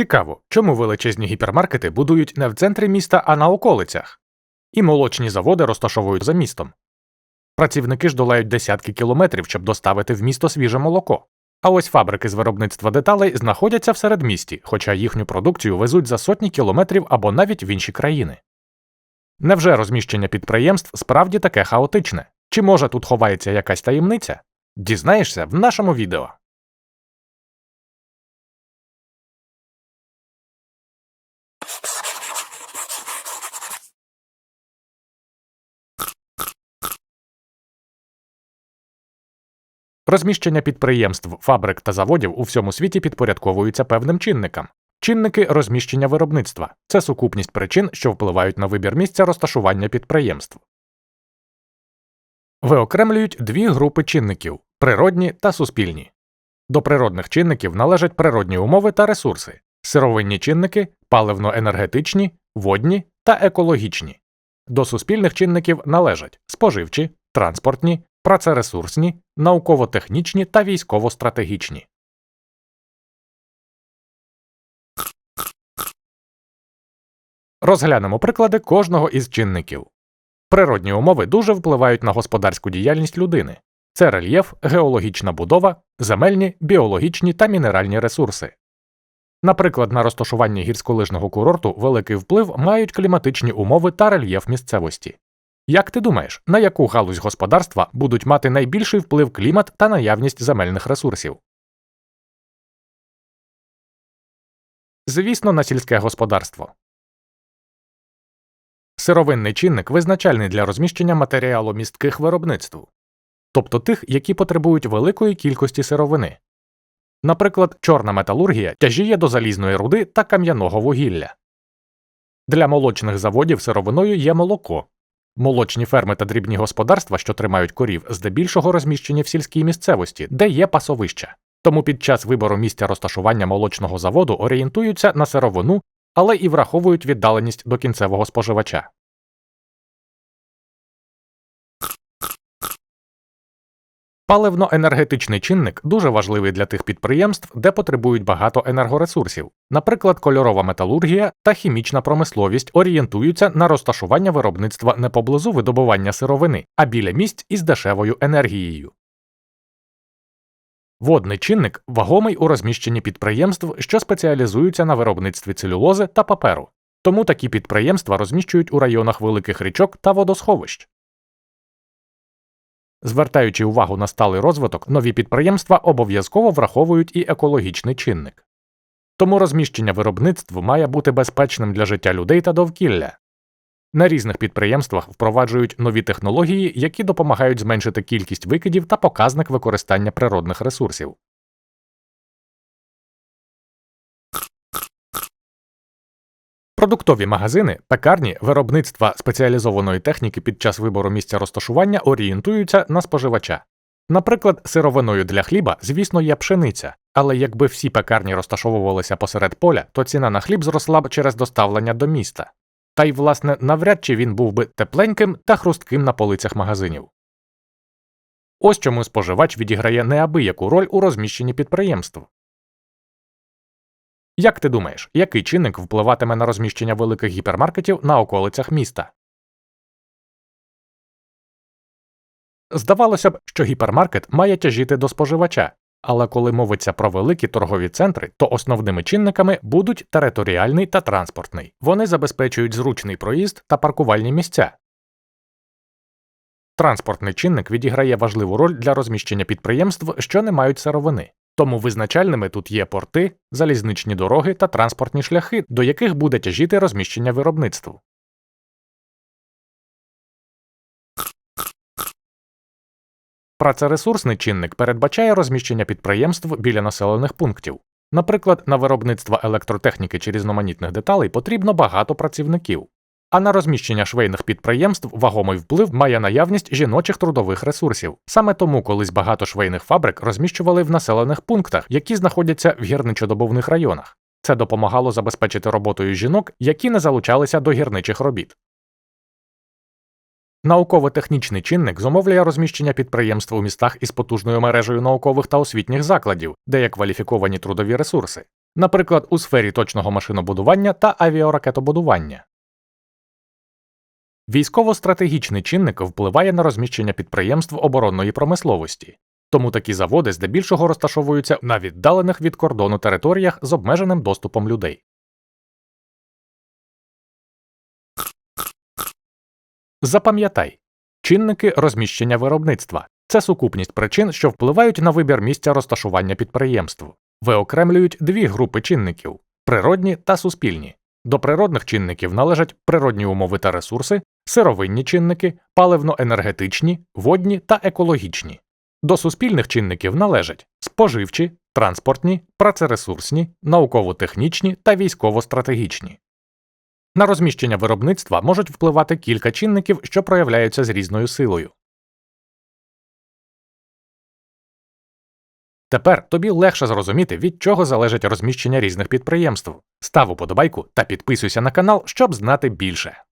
Цікаво, чому величезні гіпермаркети будують не в центрі міста, а на околицях, і молочні заводи розташовують за містом. Працівники ж долають десятки кілометрів, щоб доставити в місто свіже молоко. А ось фабрики з виробництва деталей знаходяться в середмісті, хоча їхню продукцію везуть за сотні кілометрів або навіть в інші країни. Невже розміщення підприємств справді таке хаотичне? Чи може тут ховається якась таємниця? Дізнаєшся в нашому відео. Розміщення підприємств, фабрик та заводів у всьому світі підпорядковуються певним чинникам. Чинники розміщення виробництва це сукупність причин, що впливають на вибір місця розташування підприємств. Виокремлюють дві групи чинників природні та суспільні. До природних чинників належать природні умови та ресурси, сировинні чинники, паливно-енергетичні, водні та екологічні. До суспільних чинників належать споживчі, транспортні, працересурсні, науково-технічні та військово-стратегічні. Розглянемо приклади кожного із чинників. Природні умови дуже впливають на господарську діяльність людини. Це рельєф, геологічна будова, земельні, біологічні та мінеральні ресурси. Наприклад, на розташування гірськолижного курорту великий вплив мають кліматичні умови та рельєф місцевості. Як ти думаєш, на яку галузь господарства будуть мати найбільший вплив клімат та наявність земельних ресурсів? Звісно, на сільське господарство. Сировинний чинник визначальний для розміщення матеріалу містких виробництв, тобто тих, які потребують великої кількості сировини. Наприклад, чорна металургія тяжіє до залізної руди та кам'яного вугілля. Для молочних заводів сировиною є молоко. Молочні ферми та дрібні господарства, що тримають корів, здебільшого розміщені в сільській місцевості, де є пасовища. Тому під час вибору місця розташування молочного заводу орієнтуються на сировину, але і враховують віддаленість до кінцевого споживача. Паливно-енергетичний чинник дуже важливий для тих підприємств, де потребують багато енергоресурсів. Наприклад, кольорова металургія та хімічна промисловість орієнтуються на розташування виробництва не поблизу видобування сировини, а біля місць із дешевою енергією. Водний чинник вагомий у розміщенні підприємств, що спеціалізуються на виробництві целюлози та паперу. Тому такі підприємства розміщують у районах великих річок та водосховищ. Звертаючи увагу на сталий розвиток, нові підприємства обов'язково враховують і екологічний чинник. Тому розміщення виробництв має бути безпечним для життя людей та довкілля. На різних підприємствах впроваджують нові технології, які допомагають зменшити кількість викидів та показник використання природних ресурсів. Продуктові магазини, пекарні, виробництва спеціалізованої техніки під час вибору місця розташування орієнтуються на споживача. Наприклад, сировиною для хліба, звісно, є пшениця, але якби всі пекарні розташовувалися посеред поля, то ціна на хліб зросла б через доставлення до міста. Та й, власне, навряд чи він був би тепленьким та хрустким на полицях магазинів. Ось чому споживач відіграє неабияку роль у розміщенні підприємств. Як ти думаєш, який чинник впливатиме на розміщення великих гіпермаркетів на околицях міста? Здавалося б, що гіпермаркет має тяжіти до споживача, але коли мовиться про великі торгові центри, то основними чинниками будуть територіальний та транспортний. Вони забезпечують зручний проїзд та паркувальні місця. Транспортний чинник відіграє важливу роль для розміщення підприємств, що не мають сировини. Тому визначальними тут є порти, залізничні дороги та транспортні шляхи, до яких буде тяжіти розміщення виробництв. Працересурсний чинник передбачає розміщення підприємств біля населених пунктів. Наприклад, на виробництво електротехніки чи різноманітних деталей потрібно багато працівників, а на розміщення швейних підприємств вагомий вплив має наявність жіночих трудових ресурсів. Саме тому колись багато швейних фабрик розміщували в населених пунктах, які знаходяться в гірничодобовних районах. Це допомагало забезпечити роботою жінок, які не залучалися до гірничих робіт. Науково-технічний чинник зумовлює розміщення підприємств у містах із потужною мережею наукових та освітніх закладів, де є кваліфіковані трудові ресурси. наприклад, у сфері точного машинобудування та авіаракетобудування. Військово-стратегічний чинник впливає на розміщення підприємств оборонної промисловості, тому такі заводи здебільшого розташовуються на віддалених від кордону територіях з обмеженим доступом людей. Запам'ятай, чинники розміщення виробництва це сукупність причин, що впливають на вибір місця розташування підприємств. Виокремлюють дві групи чинників природні та суспільні. До природних чинників належать природні умови та ресурси, сировинні чинники, паливно-енергетичні, водні та екологічні. До суспільних чинників належать споживчі, транспортні, працересурсні, науково-технічні та військово-стратегічні. На розміщення виробництва можуть впливати кілька чинників, що проявляються з різною силою. Тепер тобі легше зрозуміти, від чого залежить розміщення різних підприємств. Став уподобайку та підписуйся на канал, щоб знати більше.